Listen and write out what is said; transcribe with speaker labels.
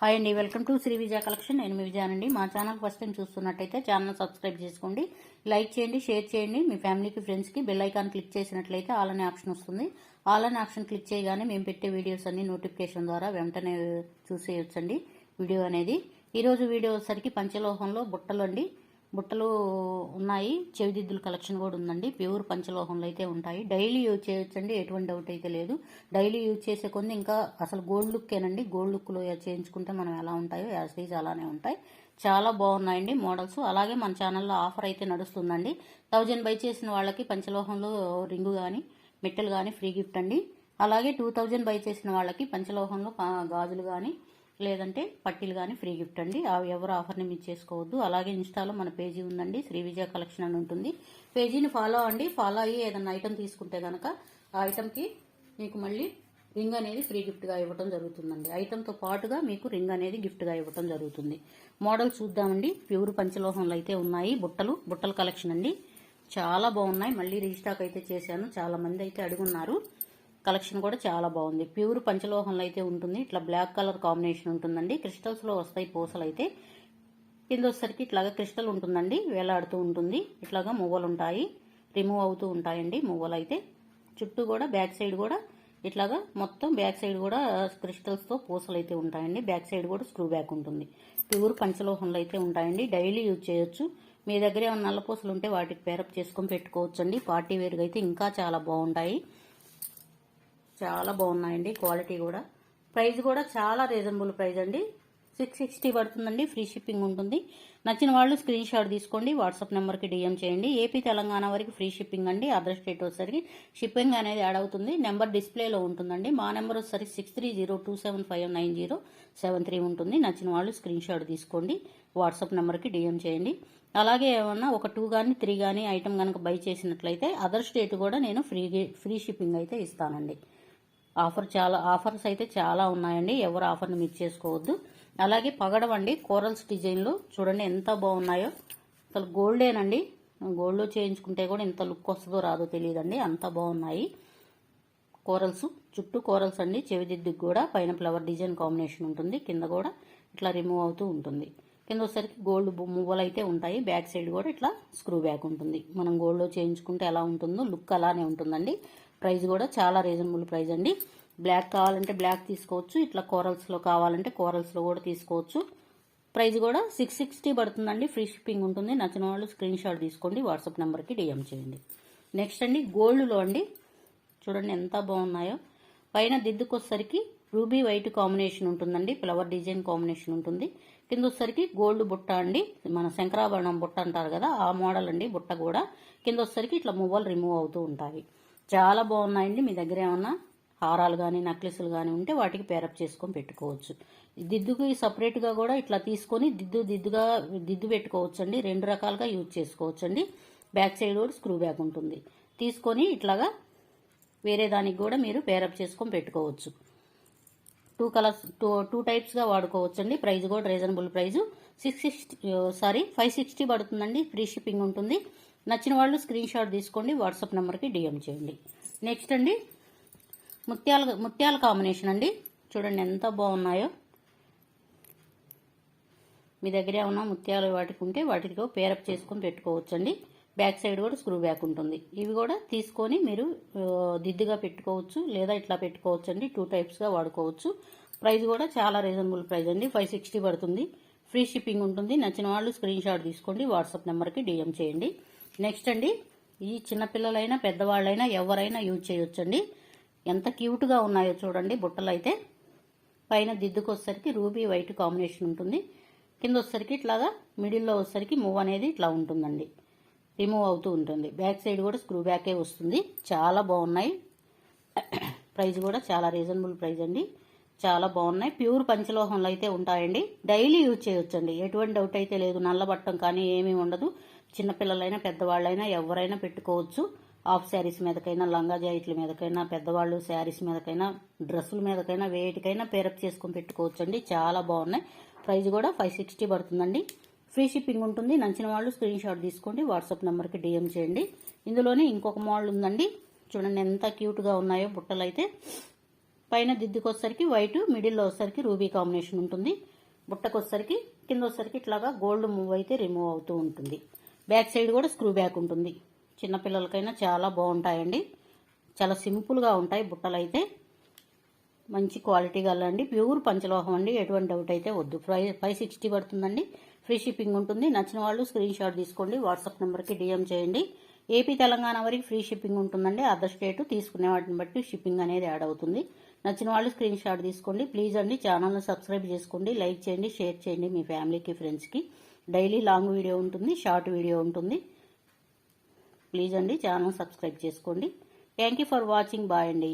Speaker 1: Hi అండి welcome to Shri Vijaya collection. నేను మీ విజయానండి మా ఛానల్ ఫస్ట్ టైం చూస్తున్నట్టయితే ఛానల్ సబ్స్క్రైబ్ చేసుకోండి. లైక్ చేయండి షేర్ చేయండి. మీ ఫ్యామిలీకి ఫ్రెండ్స్కి బెల్ ఐకాన్ క్లిక్ చేసినట్లయితే ఆల్ అనే ఆప్షన్ వస్తుంది. ఆల్ అనే ఆప్షన్ క్లిక్ చేయగానే మేము పెట్టే వీడియోస్ అన్ని నోటిఫికేషన్ ద్వారా వెంటనే చూసేయొచ్చండి. వీడియో అనేది. ఈరోజు వీడియో వచ్చేసరికి పంచలోహంలో బుట్టలు అండి. బుట్టలు ఉన్నాయి. చెవిదిద్దుల కలెక్షన్ కూడా ఉందండి. ప్యూర్ పంచలోహంలో అయితే ఉంటాయి. డైలీ యూజ్ చేయొచ్చండి. ఎటువంటి డౌట్ అయితే లేదు. డైలీ యూజ్ చేసే కొన్ని ఇంకా అసలు గోల్డ్ లుక్కేనండి గోల్డ్ లుక్లో చేయించుకుంటే మనం ఎలా ఉంటాయో యాజ్ అలానే ఉంటాయి. చాలా బాగున్నాయండి మోడల్స్. అలాగే మన ఛానల్లో ఆఫర్ అయితే నడుస్తుందండి. థౌజండ్ బై చేసిన వాళ్ళకి పంచలోహంలో రింగు కానీ మెట్టెలు కానీ ఫ్రీ గిఫ్ట్ అండి. అలాగే టూ థౌజండ్ బై చేసిన వాళ్ళకి పంచలోహంలో గాజులు కానీ లేదంటే పట్టీలు కానీ ఫ్రీ గిఫ్ట్ అండి. అవి ఎవరు ఆఫర్ని మిస్ చేసుకోవద్దు. అలాగే ఇన్స్టాలో మన పేజీ ఉందండి. శ్రీ విజయ కలెక్షన్ అని ఉంటుంది. పేజీని ఫాలో అండి ఫాలో అయ్యి ఏదైనా ఐటెం తీసుకుంటే కనుక ఆ ఐటెంకి మీకు మళ్ళీ రింగ్ అనేది ఫ్రీ గిఫ్ట్గా ఇవ్వడం జరుగుతుందండి. ఐటెంతో పాటుగా మీకు రింగ్ అనేది గిఫ్ట్గా ఇవ్వడం జరుగుతుంది. మోడల్ చూద్దామండి. ప్యూర్ పంచలోహంలో అయితే ఉన్నాయి. బుట్టలు బుట్టల కలెక్షన్ అండి. చాలా బాగున్నాయి. మళ్ళీ రీస్టాక్ అయితే చేశాను. చాలా మంది అయితే అడుగున్నారు కలెక్షన్ కూడా చాలా బాగుంది. ప్యూర్ పంచలోహంలో అయితే ఉంటుంది. ఇట్లా బ్లాక్ కలర్ కాంబినేషన్ ఉంటుందండి. క్రిస్టల్స్లో వస్తాయి పూసలు అయితే. కింద వచ్చేసరికి ఇట్లాగా క్రిస్టల్ ఉంటుందండి. వేలాడుతూ ఉంటుంది. ఇట్లాగా మువ్వలు ఉంటాయి. రిమూవ్ అవుతూ ఉంటాయండి మువ్వలు అయితే. చుట్టూ కూడా బ్యాక్ సైడ్ కూడా ఇట్లాగా మొత్తం బ్యాక్ సైడ్ కూడా క్రిస్టల్స్తో పూసలు అయితే ఉంటాయండి. బ్యాక్ సైడ్ కూడా స్క్రూ బ్యాక్ ఉంటుంది. ప్యూర్ పంచలోహంలో అయితే ఉంటాయండి. డైలీ యూజ్ చేయొచ్చు. మీ దగ్గర ఏమైనా నల్ల పూసలు ఉంటే వాటికి పేరప్ చేసుకొని పెట్టుకోవచ్చండి. పార్టీ వేర్గా అయితే ఇంకా చాలా బాగుంటాయి. చాలా బాగున్నాయండి క్వాలిటీ కూడా. ప్రైస్ కూడా చాలా రీజనబుల్ ప్రైస్ అండి. సిక్స్ సిక్స్టీ పడుతుందండి ఫ్రీ షిప్పింగ్ ఉంటుంది. నచ్చిన వాళ్ళు స్క్రీన్ షాట్ తీసుకోండి వాట్సాప్ నెంబర్కి డిఎం చేయండి. ఏపీ తెలంగాణ వరకు ఫ్రీ షిప్పింగ్ అండి అదర్ స్టేట్ వచ్చేసరికి షిప్పింగ్ అనేది యాడ్ అవుతుంది. నెంబర్ డిస్ప్లేలో ఉంటుందండి. మా నెంబర్ వచ్చేసరికి six three zero two seven five nine zero seven three ఉంటుంది. నచ్చిన వాళ్ళు స్క్రీన్ షాట్ తీసుకోండి వాట్సాప్ నెంబర్కి డిఎం చేయండి. అలాగే ఏమన్నా ఒక టూ కానీ త్రీ కానీ ఐటమ్ కనుక బై చేసినట్లయితే అదర్ స్టేట్ కూడా నేను ఫ్రీ ఫ్రీ షిప్పింగ్ అయితే ఇస్తానండి. ఆఫర్ చాలా ఆఫర్స్ అయితే చాలా ఉన్నాయండి. ఎవరు ఆఫర్ని మిస్ చేసుకోవద్దు. అలాగే పగడవండి కోరల్స్ డిజైన్లు చూడండి ఎంత బాగున్నాయో. అసలు గోల్డేనండి. గోల్డ్లో చేయించుకుంటే కూడా ఎంత లుక్ వస్తుందో రాదో తెలియదండి. అంత బాగున్నాయి. కోరల్స్ చుట్టూ కోరల్స్ అండి. చెవిదిద్దుకు కూడా పైన ఫ్లవర్ డిజైన్ కాంబినేషన్ ఉంటుంది. కింద కూడా ఇట్లా రిమూవ్ అవుతూ ఉంటుంది. కింద వచ్చేసరికి గోల్డ్ మువ్వలు అయితే ఉంటాయి. బ్యాక్ సైడ్ కూడా ఇట్లా స్క్రూ బ్యాక్ ఉంటుంది. మనం గోల్డ్లో చేయించుకుంటే ఎలా ఉంటుందో లుక్ అలానే ఉంటుందండి. ప్రైస్ కూడా చాలా రీజనబుల్ ప్రైస్ అండి. బ్లాక్ కావాలంటే బ్లాక్ తీసుకోవచ్చు ఇట్లా కోరల్స్లో కావాలంటే కోరల్స్లో కూడా తీసుకోవచ్చు. ప్రైస్ కూడా సిక్స్ సిక్స్టీ పడుతుందండి. ఫ్రీ షిప్పింగ్ ఉంటుంది. నచ్చిన వాళ్ళు స్క్రీన్ షాట్ తీసుకోండి వాట్సాప్ నెంబర్కి డిఎం చేయండి. నెక్స్ట్ అండి గోల్డ్లో అండి. చూడండి ఎంత బాగున్నాయో. పైన దిద్దుకొసరికి రూబీ వైట్ కాంబినేషన్ ఉంటుందండి. ఫ్లవర్ డిజైన్ కాంబినేషన్ ఉంటుంది. కింద వచ్చేసరికి గోల్డ్ బుట్ట అండి. మన శంకరాభరణం బుట్ట అంటారు కదా ఆ మోడల్ అండి బుట్ట కూడా. కింద వచ్చేసరికి ఇట్లా మువ్వలు రిమూవ్ అవుతూ ఉంటాయి. చాలా బాగున్నాయండి. మీ దగ్గర ఏమన్నా హారాలు కానీ నెక్లెస్లు కానీ ఉంటే వాటికి పేరప్ చేసుకొని పెట్టుకోవచ్చు. దిద్దుకి సపరేట్గా కూడా ఇట్లా తీసుకొని దిద్దు దిద్దుగా దిద్దు పెట్టుకోవచ్చు అండి రెండు రకాలుగా యూజ్ చేసుకోవచ్చు అండి బ్యాక్ సైడ్ కూడా స్క్రూ బ్యాక్ ఉంటుంది. తీసుకొని ఇట్లాగా వేరే దానికి కూడా మీరు పేరప్ చేసుకొని పెట్టుకోవచ్చు. టూ కలర్స్ టూ టూ టైప్స్గా వాడుకోవచ్చు అండి ప్రైస్ కూడా reasonable price six sixty sorry five sixty పడుతుందండి. ఫ్రీ షిప్పింగ్ ఉంటుంది. నచ్చిన వాళ్ళు స్క్రీన్ షాట్ తీసుకోండి వాట్సాప్ నెంబర్కి డిఎం చేయండి. నెక్స్ట్ అండి ముత్యాల ముత్యాల కాంబినేషన్ అండి. చూడండి ఎంత బాగున్నాయో. మీ దగ్గర ఉన్న ముత్యాలు వాటికి ఉంటే వాటితో పేరప్ చేసుకొని పెట్టుకోవచ్చండి. బ్యాక్ సైడ్ కూడా స్క్రూ బ్యాక్ ఉంటుంది. ఇవి కూడా తీసుకొని మీరు దిద్దుగా పెట్టుకోవచ్చు లేదా ఇట్లా పెట్టుకోవచ్చు అండి టూ టైప్స్గా వాడుకోవచ్చు. ప్రైస్ కూడా చాలా రీజనబుల్ ప్రైస్ అండి. ఫైవ్ సిక్స్టీ పడుతుంది. ఫ్రీ షిప్పింగ్ ఉంటుంది. నచ్చిన వాళ్ళు స్క్రీన్ షాట్ తీసుకోండి వాట్సాప్ నెంబర్కి డిఎం చేయండి. నెక్స్ట్ అండి ఈ చిన్నపిల్లలైనా పెద్దవాళ్ళైనా ఎవరైనా యూజ్ చేయొచ్చండి. ఎంత క్యూట్గా ఉన్నాయో చూడండి బుట్టలు అయితే పైన దిద్దుకు వచ్చేసరికి రూబీ వైట్ కాంబినేషన్ ఉంటుంది. కింద వచ్చేసరికి ఇట్లాగా మిడిల్లో వచ్చేసరికి మూవ్ అనేది ఇట్లా ఉంటుందండి. రిమూవ్ అవుతూ ఉంటుంది. బ్యాక్ సైడ్ కూడా స్క్రూ బ్యాకే వస్తుంది. చాలా బాగున్నాయి. ప్రైస్ కూడా చాలా రీజనబుల్ ప్రైస్ అండి. చాలా బాగున్నాయి. ప్యూర్ పంచలోహంలో అయితే ఉంటాయండి. డైలీ యూజ్ చేయొచ్చండి. ఎటువంటి డౌట్ అయితే లేదు. నల్లబట్టం కానీ ఏమీ ఉండదు. చిన్నపిల్లలైనా పెద్దవాళ్ళైనా ఎవరైనా పెట్టుకోవచ్చు. హాఫ్ శారీస్ మీదకైనా లంగా జాయిట్ల మీదకైనా పెద్దవాళ్ళు శారీస్ మీదకైనా డ్రెస్సుల మీదకైనా వేటికైనా పేరప్ చేసుకొని పెట్టుకోవచ్చు అండి చాలా బాగున్నాయి. ప్రైస్ కూడా ఫైవ్ సిక్స్టీ పడుతుందండి. ఫ్రీ షిప్పింగ్ ఉంటుంది. నచ్చిన వాళ్ళు స్క్రీన్ షాట్ తీసుకోండి. వాట్సాప్ నెంబర్కి డిఎం చేయండి. ఇందులోనే ఇంకొక మోడల్ ఉందండి. చూడండి ఎంత క్యూట్గా ఉన్నాయో బుట్టలు అయితే పైన దిద్దుకొచ్చేసరికి వైట్ మిడిల్లో వచ్చేసరికి రూబీ కాంబినేషన్ ఉంటుంది. బుట్టకు కింద వచ్చేసరికి ఇట్లాగా గోల్డ్ మూవ్ అయితే రిమూవ్ అవుతూ ఉంటుంది. బ్యాక్ సైడ్ కూడా స్క్రూ బ్యాక్ ఉంటుంది. చిన్నపిల్లలకైనా చాలా బాగుంటాయండి. చాలా సింపుల్గా ఉంటాయి బుట్టలు అయితే మంచి క్వాలిటీ గలండి ప్యూర్ పంచలోహం అండి. ఎటువంటి డౌట్ అయితే వద్దు. ఫైవ్ ఫైవ్ సిక్స్టీ పడుతుందండి. ఫ్రీ షిప్పింగ్ ఉంటుంది. నచ్చిన వాళ్ళు స్క్రీన్ షాట్ తీసుకోండి. వాట్సాప్ నెంబర్కి డిఎం చేయండి. ఏపీ తెలంగాణ వరకు ఫ్రీ షిప్పింగ్ ఉంటుందండి. అదర్ స్టేట్ తీసుకునే వాటిని బట్టి షిప్పింగ్ అనేది యాడ్ అవుతుంది. నచ్చిన వాళ్ళు స్క్రీన్ షాట్ తీసుకోండి. ప్లీజ్ అండి ఛానల్ని సబ్స్క్రైబ్ చేసుకోండి. లైక్ చేయండి షేర్ చేయండి మీ ఫ్యామిలీకి ఫ్రెండ్స్కి. డైలీ లాంగ్ వీడియో ఉంటుంది షార్ట్ వీడియో ఉంటుంది. ప్లీజ్ అండి ఛానల్ సబ్స్క్రైబ్ చేసుకోండి. Thank you for watching. Bye అండి.